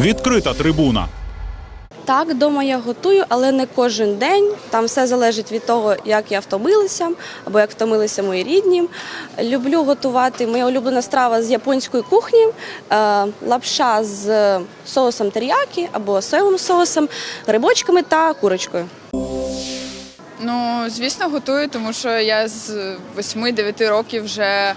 Відкрита трибуна. Так, вдома я готую, але не кожен день. Там все залежить від того, як я втомилася або як втомилися мої рідні. Люблю готувати моя улюблена страва з японської кухні, е, лапша з соусом теріякі або соєвим соусом, грибочками та курочкою. Ну, звісно, готую, тому що я з 8-9 років вже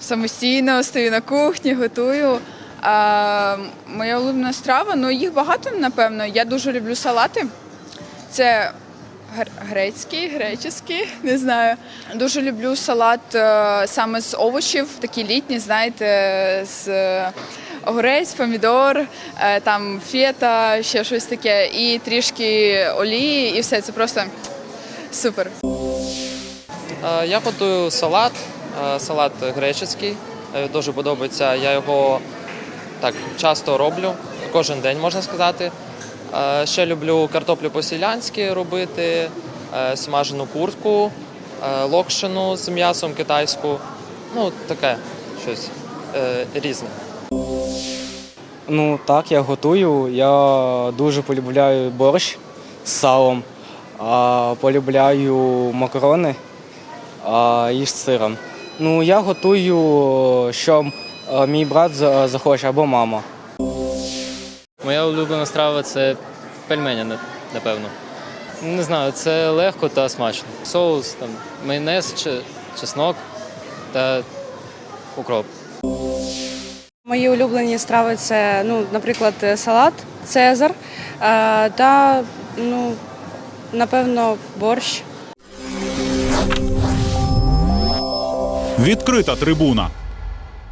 самостійно стою на кухні, готую. А, моя улюблена страва, ну їх багато, напевно. Я дуже люблю салати. Це гр- грецький, греческий, не знаю. Дуже люблю салат е, саме з овочів, такі літні, знаєте, з е, огурець, помідор, е, там фета, ще щось таке, і трішки олії, і все. Це просто супер. Я готую салат, салат греческий. Дуже подобається. Я його так часто роблю, кожен день можна сказати. Е, Ще люблю картоплю по-селянськи робити, е, смажену куртку, е, локшину з м'ясом китайську. Ну, таке щось різне. Ну так, я готую. Я дуже полюбляю борщ з салом, а полюбляю макарони а, і з сиром. Ну, я готую, що мій брат захоче або мама. Моя улюблена страва це пельмені, напевно. Не знаю, це легко та смачно. Соус, там, майонез, чи- чеснок та укроп. Мої улюблені страви це, ну, наприклад, салат, цезар е, та, ну, напевно, борщ. Відкрита трибуна.